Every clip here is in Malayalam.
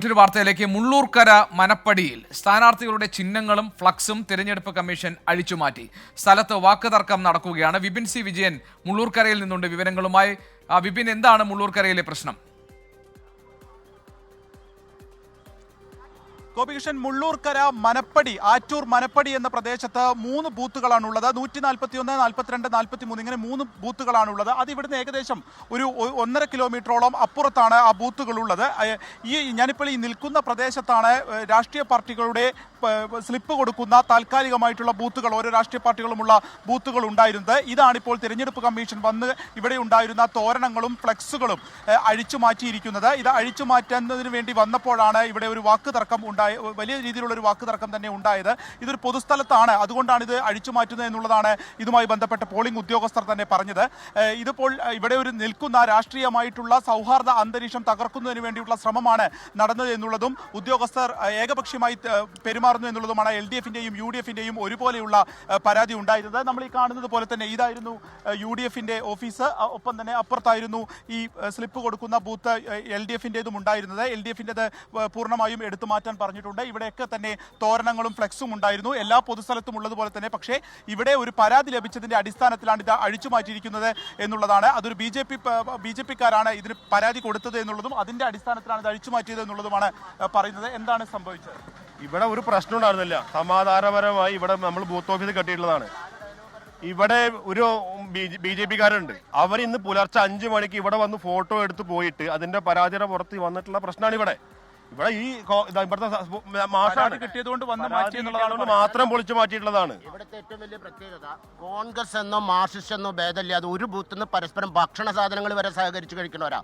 മറ്റൊരു വാർത്തയിലേക്ക് മുള്ളൂർക്കര മനപ്പടിയിൽ സ്ഥാനാർത്ഥികളുടെ ചിഹ്നങ്ങളും ഫ്ലക്സും തിരഞ്ഞെടുപ്പ് കമ്മീഷൻ അഴിച്ചുമാറ്റി സ്ഥലത്ത് വാക്കുതർക്കം നടക്കുകയാണ്. വിപിൻ സി വിജയൻ മുള്ളൂർക്കരയിൽ നിന്നുണ്ട് വിവരങ്ങളുമായി. വിപിൻ എന്താണ് മുള്ളൂർക്കരയിലെ പ്രശ്നം? ഗോപികൃഷ്ണൻ മുള്ളൂർക്കര മനപ്പടി ആറ്റൂർ മനപ്പടി എന്ന പ്രദേശത്ത് മൂന്ന് ബൂത്തുകളാണുള്ളത്. നൂറ്റി നാൽപ്പത്തി ഒന്ന് നാൽപ്പത്തിരണ്ട് നാൽപ്പത്തി മൂന്ന് ഇങ്ങനെ മൂന്ന് ബൂത്തുകളാണുള്ളത്. അത് ഇവിടുന്ന് ഏകദേശം ഒരു ഒന്നര കിലോമീറ്ററോളം അപ്പുറത്താണ് ആ ബൂത്തുകൾ ഉള്ളത് ഈ ഞാനിപ്പോൾ ഈ നിൽക്കുന്ന പ്രദേശത്താണ് രാഷ്ട്രീയ പാർട്ടികളുടെ സ്ലിപ്പ് കൊടുക്കുന്ന താൽക്കാലികമായിട്ടുള്ള ബൂത്തുകൾ ഓരോ രാഷ്ട്രീയ പാർട്ടികളുമുള്ള ബൂത്തുകൾ ഉണ്ടായിരുന്നത്. ഇതാണിപ്പോൾ തിരഞ്ഞെടുപ്പ് കമ്മീഷൻ വന്ന് ഇവിടെ ഉണ്ടായിരുന്ന തോരണങ്ങളും ഫ്ലെക്സുകളും അഴിച്ചു മാറ്റിയിരിക്കുന്നത്. ഇത് അഴിച്ചു മാറ്റുന്നതിന് വേണ്ടി വന്നപ്പോഴാണ് ഇവിടെ ഒരു വാക്ക് തർക്കം ഉണ്ടായ വലിയ രീതിയിലുള്ള ഒരു വാക്ക് തർക്കം തന്നെ ഉണ്ടായത് ഇതൊരു പൊതുസ്ഥലത്താണ്. അതുകൊണ്ടാണ് ഇത് അഴിച്ചു മാറ്റുന്നത് എന്നുള്ളതാണ് ഇതുമായി ബന്ധപ്പെട്ട പോളിംഗ് ഉദ്യോഗസ്ഥർ തന്നെ പറഞ്ഞത്. ഇതിപ്പോൾ ഇവിടെ ഒരു നിൽക്കുന്ന രാഷ്ട്രീയമായിട്ടുള്ള സൗഹാർദ്ദ അന്തരീക്ഷം തകർക്കുന്നതിന് വേണ്ടിയുള്ള ശ്രമമാണ് നടന്നത് എന്നുള്ളതും ഉദ്യോഗസ്ഥർ ഏകപക്ഷീയമായി പെരുമാറുന്നു എന്നുള്ളതുമാണ് എൽ ഡി എഫിന്റെയും യു ഡി എഫിന്റെയും ഒരുപോലെയുള്ള പരാതി ഉണ്ടായിരുന്നത്. നമ്മൾ ഈ കാണുന്നത് പോലെ തന്നെ ഇതായിരുന്നു യു ഡി എഫിന്റെ ഓഫീസ്. ഒപ്പം തന്നെ അപ്പുറത്തായിരുന്നു ഈ സ്ലിപ്പ് കൊടുക്കുന്ന ബൂത്ത് എൽ ഡി എഫിന്റെതും ഉണ്ടായിരുന്നത്. എൽ ഡി എഫിന്റെത് പൂർണമായും എടുത്തു മാറ്റാൻ പറഞ്ഞിട്ടുണ്ട്. ഇവിടെയൊക്കെ തന്നെ തോരണങ്ങളും ഫ്ലെക്സും ഉണ്ടായിരുന്നു. എല്ലാ പൊതുസ്ഥലത്തും ഉള്ളതുപോലെ തന്നെ. പക്ഷേ ഇവിടെ ഒരു പരാതി ലഭിച്ചതിന്റെ അടിസ്ഥാനത്തിലാണ് ഇത് അഴിച്ചു മാറ്റിയിരിക്കുന്നത് എന്നുള്ളതാണ്. അതൊരു B J P B J പിക്കാരാണ് ഇതിന് പരാതി കൊടുത്തത് എന്നുള്ളതും അതിന്റെ അടിസ്ഥാനത്തിലാണ് ഇത് അഴിച്ചു മാറ്റിയത് എന്നുള്ളതുമാണ് പറയുന്നത്. എന്താണ് സംഭവിച്ചത്? ഇവിടെ ഒരു പ്രശ്നം ഉണ്ടായിരുന്നില്ല. സമാധാനപരമായി ഇവിടെ നമ്മൾ ബൂത്ത് ഓഫീസ് കെട്ടിയിട്ടുള്ളതാണ്. ഇവിടെ ഒരു ബി ജെ പിക്കാരുണ്ട്. അവർ ഇന്ന് പുലർച്ചെ അഞ്ചു മണിക്ക് ഇവിടെ വന്ന് ഫോട്ടോ എടുത്ത് പോയിട്ട് അതിന്റെ പരാതിയുടെ പുറത്ത് വന്നിട്ടുള്ള പ്രശ്നമാണ് ഇവിടെ ഇവിടെ ഈ കോ- ഇതാ ഇവിടുത്തെ മാഷാണ്. കിട്ടിയത് കിട്ടിയതുകൊണ്ട് വന്ന് മാറ്റി എന്നുള്ളതാണ് മാത്രം പൊളിച്ചു മാറ്റിയിട്ടുള്ളതാണ്. ഇവിടുത്തെ ഏറ്റവും വലിയ പ്രത്യേകത കോൺഗ്രസ് എന്നോ മാർക്സിസ്റ്റ് എന്നോ ഭേദമില്ലാതെ ഒരു ബൂത്തിൽ നിന്ന് പരസ്പരം ഭക്ഷണ സാധനങ്ങൾ വരെ സഹകരിച്ച് കഴിക്കുന്നവരാ.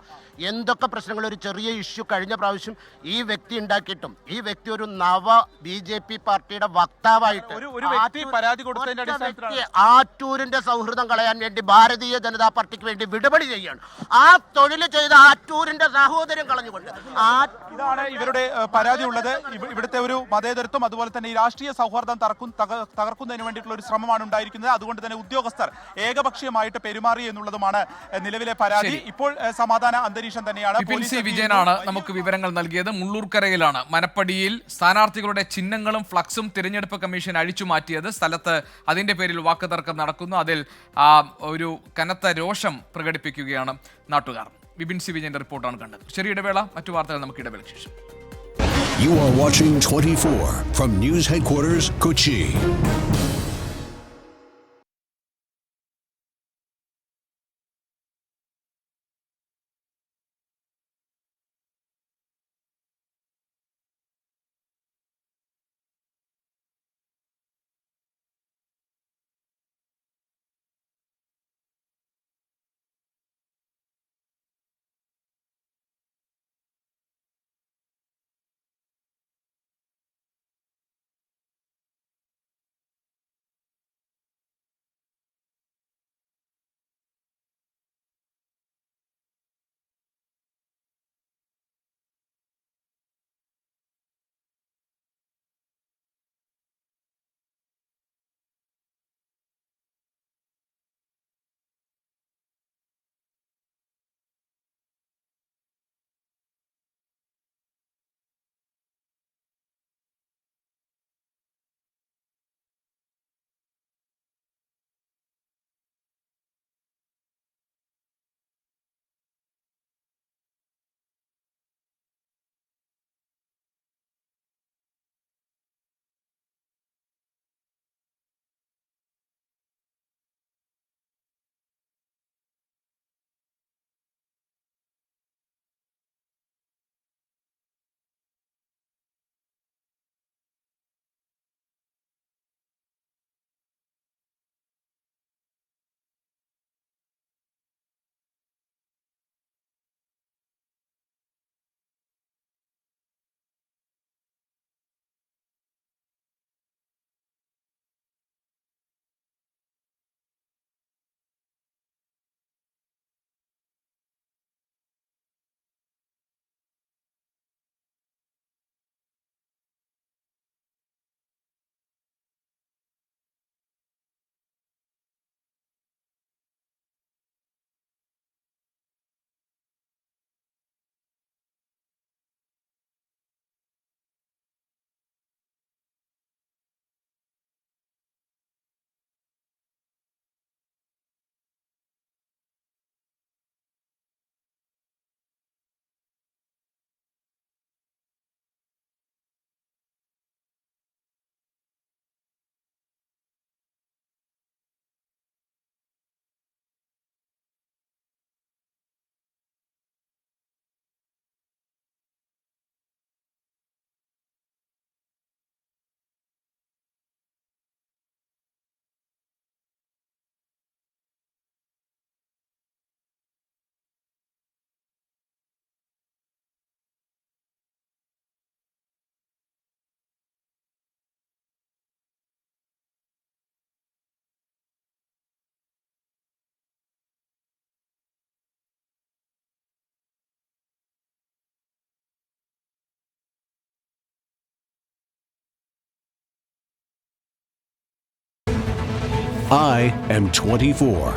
എന്തൊക്കെ പ്രശ്നങ്ങൾ ഒരു ചെറിയ ഇഷ്യൂ കഴിഞ്ഞ പ്രാവശ്യം ഈ വ്യക്തി ഉണ്ടാക്കിയിട്ടും ഈ വ്യക്തി ഒരു നവ ബി ജെ പി പാർട്ടിയുടെ വക്താവായിട്ട് ഒരു- ഒരു വ്യക്തി ആറ്റൂർ- പരാതി കൊടുത്തതിന്റെ ഒറ്റ അടിസ്ഥാനത്തിലാണ്. വ്യക്തി ആറ്റൂരിന്റെ സൗഹൃദം കളയാൻ വേണ്ടി ഭാരതീയ ജനതാ പാർട്ടിക്ക് വേണ്ടി വിടുപടി ചെയ്യാണ് ആ തൊഴിൽ ചെയ്ത ആറ്റൂരിന്റെ സഹോദരൻ കളഞ്ഞുകൊണ്ട് ആ ഇതാണ് ഇവരുടെ പരാതി ഉള്ളത് ഇവ- ഇവിടുത്തെ ഒരു മതേതരത്വം അതുപോലെ തന്നെ ഈ രാഷ്ട്രീയ സൗഹാർദ്ദം തകർക്കും തക- തകർക്കുന്നതിന് വേണ്ടിയിട്ടുള്ള ഒരു ശ്രമമാണ് ഉണ്ടായിരിക്കുന്നത്. അതുകൊണ്ട് തന്നെ ഉദ്യോഗസ്ഥർ ഏകപക്ഷീയമായിട്ട് പെരുമാറി എന്നുള്ളതുമാണ് നിലവിലെ പരാതി. ഇപ്പോൾ സമാധാന അന്തരീക്ഷം തന്നെയാണ് വിജയനാണ് നമുക്ക് വിവരങ്ങൾ നൽകിയത്. മുള്ളൂർക്കരയിലാണ് മനപ്പടിയിൽ സ്ഥാനാർത്ഥികളുടെ ചിഹ്നങ്ങളും ഫ്ലക്സും തിരഞ്ഞെടുപ്പ് കമ്മീഷൻ അഴിച്ചു മാറ്റിയത്. സ്ഥലത്ത് അതിന്റെ പേരിൽ വാക്കുതർക്കം നടക്കുന്നു. അതിൽ ഒരു കനത്ത രോഷം പ്രകടിപ്പിക്കുകയാണ് നാട്ടുകാർ. വിപിൻ സി. വിജയന്റെ റിപ്പോർട്ടാണ് കണ്ടത്. ചെറിയ ഇടവേള മറ്റു വാർത്തകൾ നമുക്ക് ഇടവേളയ്ക്ക് ശേഷം. You are watching 24 from News Headquarters, Kochi. I am 24.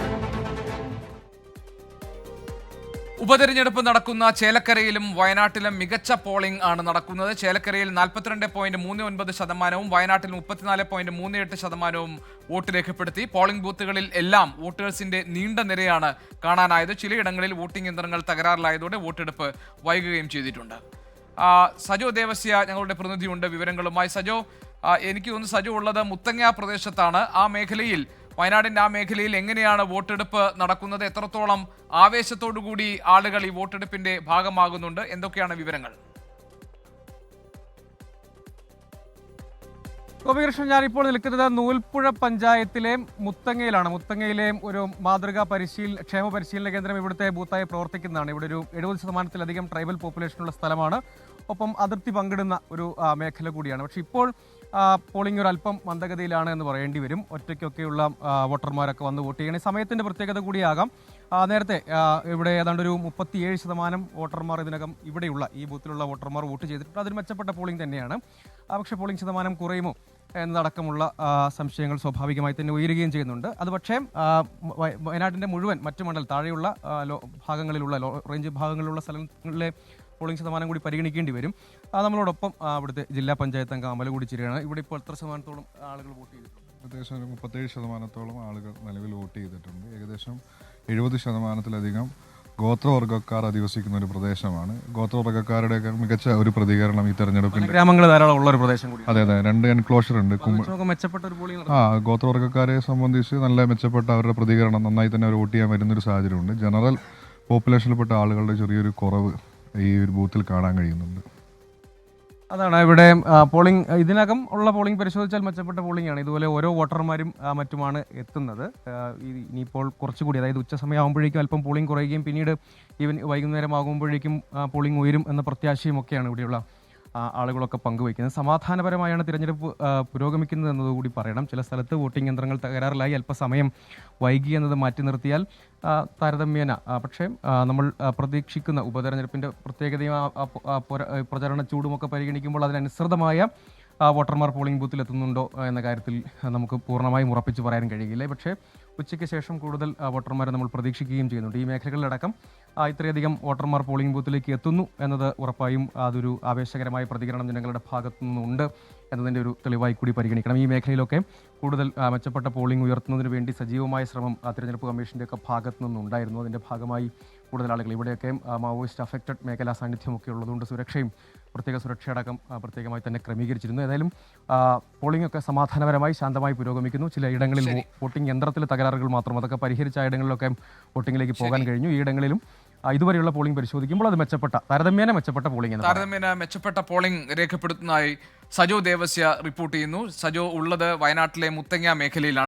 ഉപതെരഞ്ഞെടുപ്പ് നടക്കുന്ന ചേലക്കരയിലും വയനാട്ടിലും മികച്ച പോളിംഗ് ആണ് നടക്കുന്നത്. ചേലക്കരയിൽ നാൽപ്പത്തിരണ്ട് പോയിന്റ് മൂന്ന് ഒൻപത് ശതമാനവും വയനാട്ടിൽ മുപ്പത്തിനാല് പോയിന്റ് മൂന്ന് എട്ട് ശതമാനവും വോട്ട് രേഖപ്പെടുത്തി. പോളിംഗ് ബൂത്തുകളിൽ എല്ലാം വോട്ടേഴ്സിന്റെ നീണ്ട നിരയാണ് കാണാനായത്. ചിലയിടങ്ങളിൽ വോട്ടിംഗ് യന്ത്രങ്ങൾ തകരാറിലായതോടെ വോട്ടെടുപ്പ് വൈകുകയും ചെയ്തിട്ടുണ്ട്. സജോ ദേവസ്യ ഞങ്ങളുടെ പ്രതിനിധിയുണ്ട് വിവരങ്ങളുമായി. സജോ എനിക്ക് തോന്നുന്നു സജോ ഉള്ളത് മുത്തങ്ങ പ്രദേശത്താണ്. ആ മേഖലയിൽ വയനാടിന്റെ ആ മേഖലയിൽ എങ്ങനെയാണ് വോട്ടെടുപ്പ് നടക്കുന്നത്? എത്രത്തോളം ആവേശത്തോടു കൂടി ആളുകൾ ഈ വോട്ടെടുപ്പിന്റെ ഭാഗമാകുന്നുണ്ട്? എന്തൊക്കെയാണ് വിവരങ്ങൾ? ഗോപികൃഷ്ണൻ ഞാനിപ്പോൾ നിൽക്കുന്നത് നൂൽപ്പുഴ പഞ്ചായത്തിലെ മുത്തങ്ങയിലാണ്. മുത്തങ്ങയിലെ ഒരു മാതൃകാ പരിശീലന ക്ഷേമ പരിശീലന കേന്ദ്രം ഇവിടുത്തെ ബൂത്തായി പ്രവർത്തിക്കുന്നതാണ്. ഇവിടെ ഒരു എഴുപത് ശതമാനത്തിലധികം ട്രൈബൽ പോപ്പുലേഷനുള്ള സ്ഥലമാണ്. ഒപ്പം അതിർത്തി പങ്കിടുന്ന ഒരു മേഖല കൂടിയാണ്. പക്ഷേ ഇപ്പോൾ പോളിംഗ് ഒരു അല്പം മന്ദഗതിയിലാണ് എന്ന് പറയേണ്ടി വരും. ഒറ്റയ്ക്കൊക്കെയുള്ള വോട്ടർമാരൊക്കെ വന്ന് വോട്ട് ചെയ്യണേ. സമയത്തിന്റെ പ്രത്യേകത കൂടിയാകാം. നേരത്തെ ഇവിടെ ഏതാണ്ട് ഒരു മുപ്പത്തിയേഴ് ശതമാനം വോട്ടർമാർ ഇതിനകം ഇവിടെയുള്ള ഈ ബൂത്തിലുള്ള വോട്ടർമാർ വോട്ട് ചെയ്തിട്ടുണ്ട്. അതിന് മെച്ചപ്പെട്ട പോളിംഗ് തന്നെയാണ്. പക്ഷേ പോളിംഗ് ശതമാനം കുറയുമോ എന്നതടക്കമുള്ള സംശയങ്ങൾ സ്വാഭാവികമായി തന്നെ ഉയരുകയും ചെയ്യുന്നുണ്ട്. അത് പക്ഷേ വയനാട്ടിന്റെ മുഴുവൻ മറ്റു മണ്ഡൽ താഴെയുള്ള ഭാഗങ്ങളിലുള്ള റേഞ്ച് ഭാഗങ്ങളിലുള്ള സ്ഥലങ്ങളിലെ പോളിംഗ് ശതമാനം കൂടി പരിഗണിക്കേണ്ടി വരും. അത് നമ്മളോടൊപ്പം അവിടുത്തെ ജില്ലാ പഞ്ചായത്ത് അംഗം അമല കൂടി ചേരുകയാണ്. ഇവിടെ ഇപ്പോൾ എത്ര ശതമാനത്തോളം ആളുകൾ വോട്ട് ചെയ്തിട്ടുണ്ട്? ഏകദേശം ഒരു മുപ്പത്തേഴ് ശതമാനത്തോളം ആളുകൾ നിലവിൽ വോട്ട് ചെയ്തിട്ടുണ്ട്. ഏകദേശം എഴുപത് ശതമാനത്തിലധികം ഗോത്രവർഗക്കാർ അധിവസിക്കുന്ന ഒരു പ്രദേശമാണ്. ഗോത്രവർഗക്കാരുടെയൊക്കെ മികച്ച ഒരു പ്രതികരണം ഈ തെരഞ്ഞെടുപ്പിന്റെ ഗ്രാമങ്ങൾ ധാരാളം ഉള്ള ഒരു പ്രദേശം കൂടി അതെ അതെ. രണ്ട് എൻക്ലോഷർ ഉണ്ട്. മെച്ചപ്പെട്ട ഒരു ആ ഗോത്രവർഗക്കാരെ സംബന്ധിച്ച് നല്ല മെച്ചപ്പെട്ട അവരുടെ പ്രതികരണം നന്നായി തന്നെ അവർ വോട്ട് ചെയ്യാൻ വരുന്ന വരുന്നൊരു സാഹചര്യമുണ്ട്. ജനറൽ പോപ്പുലേഷനിൽപ്പെട്ട ആളുകളുടെ ചെറിയൊരു കുറവ് ഈ ഒരു ബൂത്തിൽ കാണാൻ കഴിയുന്നുണ്ട്. അതാണ് ഇവിടെ പോളിംഗ് ഇതിനകം ഉള്ള പോളിംഗ് പരിശോധിച്ചാൽ മെച്ചപ്പെട്ട പോളിംഗ് ആണ്. ഇതുപോലെ ഓരോ വോട്ടർമാരും മറ്റുമാണ് എത്തുന്നത്. ഇനിയിപ്പോൾ കുറച്ചുകൂടി അതായത് ഉച്ച സമയമാകുമ്പോഴേക്കും അല്പം പോളിംഗ് കുറയുകയും പിന്നീട് ഈവൻ വൈകുന്നേരം ആകുമ്പോഴേക്കും പോളിംഗ് ഉയരും എന്ന പ്രത്യാശയും ഒക്കെയാണ് ഇവിടെയുള്ള ആളുകളൊക്കെ പങ്കുവയ്ക്കുന്നത്. സമാധാനപരമായാണ് തിരഞ്ഞെടുപ്പ് പുരോഗമിക്കുന്നത് എന്നതുകൂടി പറയണം. ചില സ്ഥലത്ത് വോട്ടിംഗ് യന്ത്രങ്ങൾ തകരാറിലായി അല്പസമയം വൈകി എന്നത് മാറ്റി നിർത്തിയാൽ താരതമ്യേന പക്ഷേ നമ്മൾ പ്രതീക്ഷിക്കുന്ന ഉപതെരഞ്ഞെടുപ്പിന്റെ പ്രത്യേകതയും പ്രചരണ ചൂടുമൊക്കെ പരിഗണിക്കുമ്പോൾ അതിനനുസൃതമായ വോട്ടർമാർ പോളിംഗ് ബൂത്തിൽ എത്തുന്നുണ്ടോ എന്ന കാര്യത്തിൽ നമുക്ക് പൂർണമായും ഉറപ്പിച്ച് പറയാൻ കഴിയില്ല. പക്ഷേ ഉച്ചയ്ക്ക് ശേഷം കൂടുതൽ വോട്ടർമാരെ നമ്മൾ പ്രതീക്ഷിക്കുകയും ചെയ്യുന്നുണ്ട്. ഈ മേഖലകളിലടക്കം ഇത്രയധികം വോട്ടർമാർ പോളിംഗ് ബൂത്തിലേക്ക് എത്തുന്നു എന്നത് ഉറപ്പായും അതൊരു ആവേശകരമായ പ്രതികരണം ജനങ്ങളുടെ ഭാഗത്തു നിന്നുണ്ട് എന്നതിന്റെ ഒരു തെളിവായി കൂടി പരിഗണിക്കണം. ഈ മേഖലയിലൊക്കെ കൂടുതൽ മെച്ചപ്പെട്ട പോളിംഗ് ഉയർത്തുന്നതിന് വേണ്ടി സജീവമായ ശ്രമം തിരഞ്ഞെടുപ്പ് കമ്മീഷന്റെയൊക്കെ ഭാഗത്തു നിന്നുണ്ടായിരുന്നു. അതിന്റെ ഭാഗമായി കൂടുതൽ ആളുകൾ ഇവിടെയൊക്കെ മാവോയിസ്റ്റ് അഫക്റ്റഡ് മേഖലാ സാന്നിധ്യമൊക്കെ ഉള്ളതുകൊണ്ട് സുരക്ഷയും പ്രത്യേക സുരക്ഷയടക്കം പ്രത്യേകമായി തന്നെ ക്രമീകരിച്ചിരുന്നു. ഏതായാലും പോളിംഗ് ഒക്കെ സമാധാനപരമായി ശാന്തമായി പുരോഗമിക്കുന്നു. ചില ഇടങ്ങളിൽ വോട്ടിംഗ് യന്ത്രത്തിൽ തകരാറുകൾ മാത്രം അതൊക്കെ പരിഹരിച്ച ഇടങ്ങളിലൊക്കെ വോട്ടിങ്ങിലേക്ക് പോകാൻ കഴിഞ്ഞു. ഈ ഇടങ്ങളിലും ഇതുവരെയുള്ള പോളിംഗ് പരിശോധിക്കുമ്പോൾ അത് മെച്ചപ്പെട്ട താരതമ്യേന മെച്ചപ്പെട്ട പോളിംഗ്. താരതമ്യേന മെച്ചപ്പെട്ട പോളിംഗ് രേഖപ്പെടുത്തുന്നതായി സജോ ദേവസ്യ റിപ്പോർട്ട് ചെയ്യുന്നു. സജോ ഉള്ളത് വയനാട്ടിലെ മുത്തങ്ങ മേഖലയിലാണ്.